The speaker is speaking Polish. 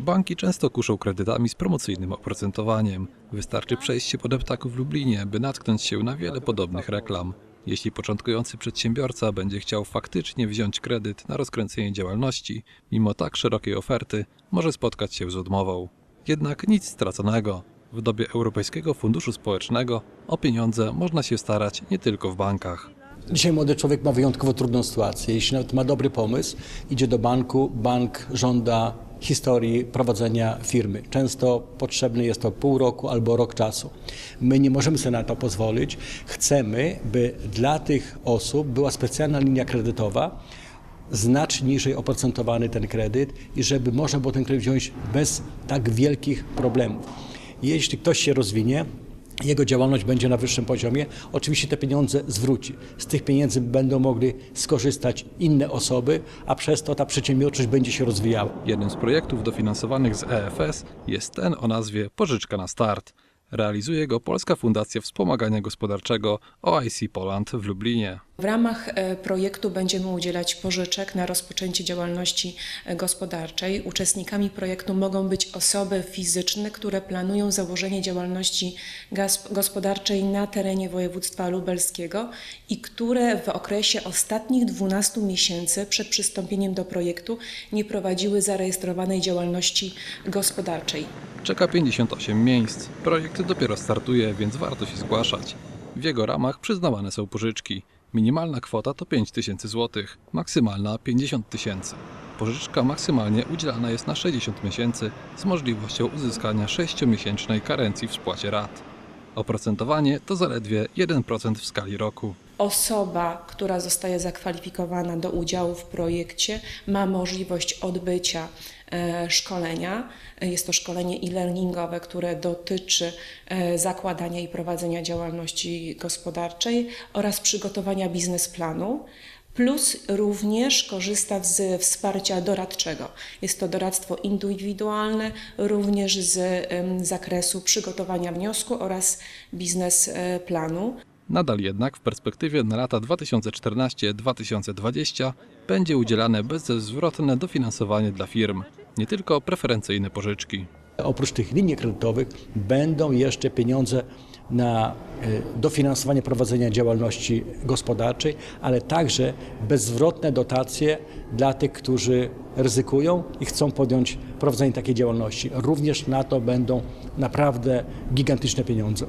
Banki często kuszą kredytami z promocyjnym oprocentowaniem. Wystarczy przejść się po deptaku w Lublinie, by natknąć się na wiele podobnych reklam. Jeśli początkujący przedsiębiorca będzie chciał faktycznie wziąć kredyt na rozkręcenie działalności, mimo tak szerokiej oferty, może spotkać się z odmową. Jednak nic straconego. W dobie Europejskiego Funduszu Społecznego o pieniądze można się starać nie tylko w bankach. Dzisiaj młody człowiek ma wyjątkowo trudną sytuację. Jeśli nawet ma dobry pomysł, idzie do banku, bank żąda historii prowadzenia firmy. Często potrzebny jest to pół roku albo rok czasu. My nie możemy sobie na to pozwolić. Chcemy, by dla tych osób była specjalna linia kredytowa, znacznie niżej oprocentowany ten kredyt i żeby można było ten kredyt wziąć bez tak wielkich problemów. Jeśli ktoś się rozwinie, jego działalność będzie na wyższym poziomie, oczywiście te pieniądze zwróci. Z tych pieniędzy będą mogli skorzystać inne osoby, a przez to ta przedsiębiorczość będzie się rozwijała. Jednym z projektów dofinansowanych z EFS jest ten o nazwie Pożyczka na Start. Realizuje go Polska Fundacja Wspomagania Gospodarczego OIC Poland w Lublinie. W ramach e, projektu będziemy udzielać pożyczek na rozpoczęcie działalności e, gospodarczej. Uczestnikami projektu mogą być osoby fizyczne, które planują założenie działalności gospodarczej na terenie województwa lubelskiego i które w okresie ostatnich 12 miesięcy przed przystąpieniem do projektu nie prowadziły zarejestrowanej działalności gospodarczej. Czeka 58 miejsc. Projekt dopiero startuje, więc warto się zgłaszać. W jego ramach przyznawane są pożyczki. Minimalna kwota to 5 tysięcy złotych, maksymalna 50 tysięcy. Pożyczka maksymalnie udzielana jest na 60 miesięcy z możliwością uzyskania 6-miesięcznej karencji w spłacie rat. Oprocentowanie to zaledwie 1% w skali roku. Osoba, która zostaje zakwalifikowana do udziału w projekcie, ma możliwość odbycia e, szkolenia. Jest to szkolenie e-learningowe, które dotyczy e, zakładania i prowadzenia działalności gospodarczej oraz przygotowania biznesplanu. Plus również korzysta z wsparcia doradczego. Jest to doradztwo indywidualne, również z zakresu przygotowania wniosku oraz biznesplanu. Nadal jednak w perspektywie na lata 2014-2020 będzie udzielane bezzwrotne dofinansowanie dla firm, nie tylko preferencyjne pożyczki. Oprócz tych linii kredytowych będą jeszcze pieniądze na e, dofinansowanie prowadzenia działalności gospodarczej, ale także bezzwrotne dotacje dla tych, którzy ryzykują i chcą podjąć prowadzenie takiej działalności. Również na to będą naprawdę gigantyczne pieniądze.